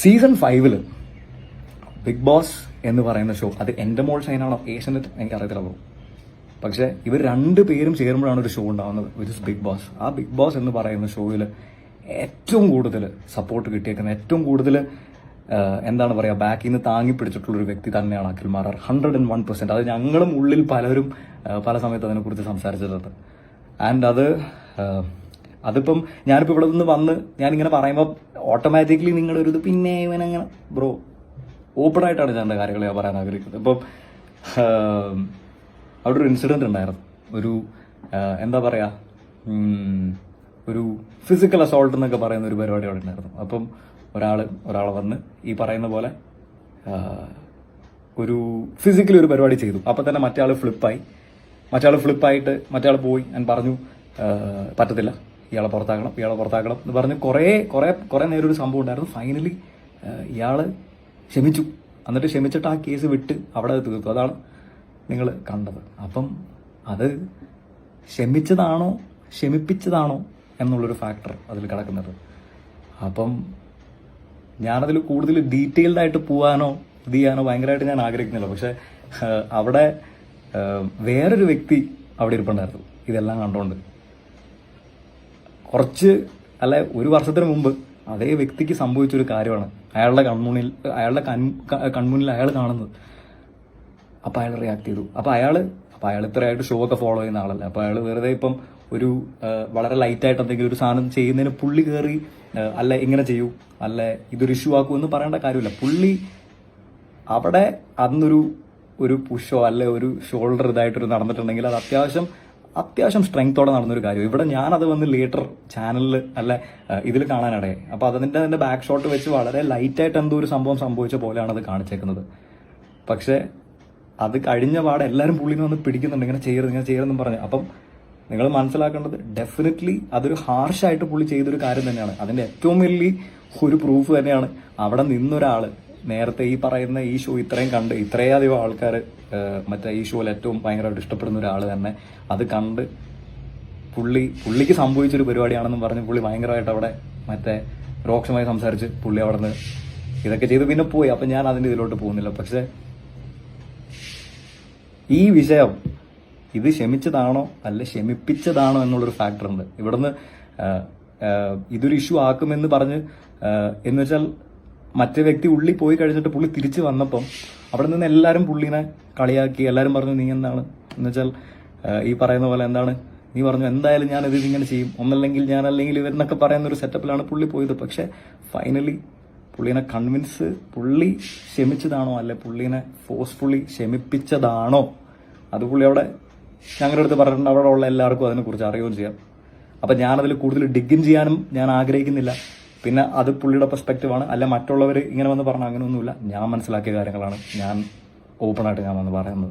Season ഫൈവിൽ big boss എന്ന് പറയുന്ന ഷോ അത് എന്റെ മോൾ ഷൈനാണോ ഏഷ്യനെറ്റ് എനിക്ക് അറിയത്തില്ല പക്ഷേ ഇവർ രണ്ട് പേരും ചേരുമ്പോഴാണ് ഒരു ഷോ ഉണ്ടാകുന്നത് വിച്ച് ഇസ് ബിഗ് ബോസ്. ആ ബിഗ് ബോസ് എന്ന് പറയുന്ന ഷോയിൽ ഏറ്റവും കൂടുതൽ സപ്പോർട്ട് കിട്ടിയേക്കുന്ന ഏറ്റവും കൂടുതൽ എന്താണ് പറയുക ബാക്കിൽ നിന്ന് താങ്ങി പിടിച്ചിട്ടുള്ള ഒരു വ്യക്തി തന്നെയാണ് Akhil Marar hundred and one percent അത് ഞങ്ങളും ഉള്ളിൽ പലരും പല സമയത്ത് അതിനെക്കുറിച്ച് സംസാരിച്ചിട്ടുണ്ട്. ആൻഡ് അത് അതിപ്പം ഞാനിപ്പോൾ ഇവിടെ നിന്ന് വന്ന് ഞാനിങ്ങനെ പറയുമ്പോൾ ഓട്ടോമാറ്റിക്കലി നിങ്ങളുടെ ഒരു ഇത് പിന്നെ ഇവനങ്ങനെ ബ്രോ ഓപ്പൺ ആയിട്ടാണ് ഞാൻ എന്റെ കാര്യങ്ങൾ ഞാൻ പറയാൻ ആഗ്രഹിക്കുന്നത്. ഇപ്പം അവിടെ ഒരു ഇൻസിഡന്റ് ഉണ്ടായിരുന്നു. ഒരു എന്താ പറയാ ഒരു ഫിസിക്കൽ അസോൾട്ട് എന്നൊക്കെ പറയുന്ന ഒരു പരിപാടി അവിടെ ഉണ്ടായിരുന്നു. അപ്പം ഒരാൾ ഒരാൾ വന്ന് ഈ പറയുന്ന പോലെ ഒരു ഫിസിക്കലി ഒരു പരിപാടി ചെയ്തു. അപ്പം തന്നെ മറ്റേ ആൾ ഫ്ലിപ്പായി മറ്റേ ആൾ ഫ്ലിപ്പായിട്ട് മറ്റേ ആൾ പോയി. ഞാൻ പറഞ്ഞു പറ്റത്തില്ല. ഇയാളെ പുറത്താക്കണം ഇയാളെ പുറത്താക്കണം എന്ന് പറഞ്ഞ് കുറേ കുറേ കുറേ നേരം ഒരു സംഭവം ഉണ്ടായിരുന്നു. ഫൈനലി ഇയാൾ ക്ഷമിച്ചു. എന്നിട്ട് ക്ഷമിച്ചിട്ട് ആ കേസ് വിട്ട് അവിടെ തീർത്തു. അതാണ് നിങ്ങൾ കണ്ടത്. അപ്പം അത് ക്ഷമിച്ചതാണോ ക്ഷമിപ്പിച്ചതാണോ എന്നുള്ളൊരു ഫാക്ടർ അതിൽ കിടക്കുന്നത്. അപ്പം ഞാനതിൽ കൂടുതൽ ഡീറ്റെയിൽഡായിട്ട് പോകാനോ ഇത് ചെയ്യാനോ ഭയങ്കരമായിട്ട് ഞാൻ ആഗ്രഹിക്കുന്നില്ല. പക്ഷേ അവിടെ വേറൊരു വ്യക്തി അവിടെ ഇരിപ്പുണ്ടായിരുന്നു. ഇതെല്ലാം കണ്ടുകൊണ്ട് കുറച്ച് അല്ല ഒരു വർഷത്തിന് മുമ്പ് അതേ വ്യക്തിക്ക് സംഭവിച്ചൊരു കാര്യമാണ്. അയാളുടെ കൺമുന്നിൽ അയാളുടെ കൺ കൺമുന്നിൽ അയാൾ കാണുന്നത്. അപ്പൊ അയാൾ റിയാക്ട് ചെയ്തു. അപ്പൊ അയാൾ അപ്പൊ അയാൾ ഇത്രയായിട്ട് ഷോ ഒക്കെ ഫോളോ ചെയ്യുന്ന ആളല്ല. അപ്പൊ അയാൾ വെറുതെ ഇപ്പം ഒരു വളരെ ലൈറ്റ് ആയിട്ട് എന്തെങ്കിലും ഒരു സാധനം ചെയ്യുന്നതിന് പുള്ളി കയറി അല്ല ഇങ്ങനെ ചെയ്യൂ അല്ല ഇതൊരു ഇഷ്യൂ ആക്കൂ എന്ന് പറയേണ്ട കാര്യമില്ല. പുള്ളി അവിടെ അന്നൊരു ഒരു പുഷോ അല്ലെ ഒരു ഷോൾഡർ ഇതായിട്ടൊരു നടന്നിട്ടുണ്ടെങ്കിൽ അത് അത്യാവശ്യം അത്യാവശ്യം സ്ട്രെങ്തോടെ നടന്നൊരു കാര്യം. ഇവിടെ ഞാനത് വന്ന് ലേറ്റർ ചാനലിൽ അല്ല ഇതിൽ കാണാനിടയെ അപ്പോൾ അതിന്റെ അതിന്റെ ബാക്ക് ഷോട്ട് വെച്ച് വളരെ ലൈറ്റ് ആയിട്ട് എന്തോ ഒരു സംഭവം സംഭവിച്ച പോലെയാണ് അത് കാണിച്ചേക്കുന്നത്. പക്ഷേ അത് കഴിഞ്ഞ പാടെ എല്ലാവരും പുള്ളിനെ വന്ന് പിടിക്കുന്നുണ്ട്. ഇങ്ങനെ ചെയ്യരുത് ഇങ്ങനെ ചെയ്യരുതെന്നും പറഞ്ഞു. അപ്പം നിങ്ങൾ മനസ്സിലാക്കേണ്ടത് ഡെഫിനറ്റ്ലി അതൊരു ഹാർഷായിട്ട് പുള്ളി ചെയ്തൊരു കാര്യം തന്നെയാണ്. അതിന്റെ ഏറ്റവും വലിയ ഒരു പ്രൂഫ് തന്നെയാണ് അവിടെ നിന്നൊരാൾ നേരത്തെ ഈ പറയുന്ന ഈ ഷോ ഇത്രയും കണ്ട് ഇത്രയധികം ആൾക്കാർ മറ്റേ ഈ ഷോയിൽ ഏറ്റവും ഭയങ്കരമായിട്ട് ഇഷ്ടപ്പെടുന്ന ഒരാൾ തന്നെ അത് കണ്ട് പുള്ളി പുള്ളിക്ക് സംഭവിച്ചൊരു പരിപാടിയാണെന്നും പറഞ്ഞ് പുള്ളി ഭയങ്കരമായിട്ട് അവിടെ മറ്റേ രോക്ഷമായി സംസാരിച്ച് പുള്ളി അവിടെ നിന്ന് ഇതൊക്കെ ചെയ്ത് പിന്നെ പോയി. അപ്പം ഞാൻ അതിന്റെ ഇതിലോട്ട് പോകുന്നില്ല. പക്ഷേ ഈ വിഷയം ഇത് ക്ഷമിച്ചതാണോ അല്ല ക്ഷമിപ്പിച്ചതാണോ എന്നുള്ളൊരു ഫാക്ടർ ഉണ്ട്. ഇവിടുന്ന് ഇതൊരു ഇഷ്യൂ ആക്കുമെന്ന് പറഞ്ഞ് എന്ന് വെച്ചാൽ മറ്റേ വ്യക്തി ഉള്ളി പോയി കഴിഞ്ഞിട്ട് പുള്ളി തിരിച്ചു വന്നപ്പം അവിടെ നിന്ന് എല്ലാവരും പുള്ളിനെ കളിയാക്കി എല്ലാവരും പറഞ്ഞു നീ എന്താണ്? എന്ന് വെച്ചാൽ ഈ പറയുന്ന പോലെ എന്താണ്? നീ പറഞ്ഞു എന്തായാലും ഞാൻ ഇത് ഇങ്ങനെ ചെയ്യും. ഒന്നല്ലെങ്കിൽ ഞാൻ അല്ലെങ്കിൽ ഇവരെന്നൊക്കെ പറയുന്ന ഒരു സെറ്റപ്പിലാണ് പുള്ളി പോയത്. പക്ഷേ ഫൈനലി പുള്ളിനെ കൺവിൻസ് പുള്ളി ക്ഷമിച്ചതാണോ? അല്ലെ പുള്ളിനെ ഫോഴ്സ്ഫുള്ളി ക്ഷമിപ്പിച്ചതാണോ? അത് പുള്ളി അവിടെ ഞങ്ങളുടെ അടുത്ത് പറഞ്ഞിട്ടുണ്ട്. അവിടെ ഉള്ള എല്ലാവർക്കും അതിനെക്കുറിച്ച് അറിയുകയും ചെയ്യാം. അപ്പം ഞാനതിൽ കൂടുതൽ ഡിഗിൻ ചെയ്യാനും ഞാൻ ആഗ്രഹിക്കുന്നില്ല. പിന്നെ അത് പുള്ളിയുടെ പെർസ്പെക്റ്റീവ് ആണ്. അല്ല മറ്റുള്ളവർ ഇങ്ങനെ വന്ന് പറഞ്ഞാൽ അങ്ങനെയൊന്നുമില്ല. ഞാൻ മനസ്സിലാക്കിയ കാര്യങ്ങളാണ്. ഞാൻ ഓപ്പണായിട്ട് ഞാൻ വന്ന് പറയുന്നത്.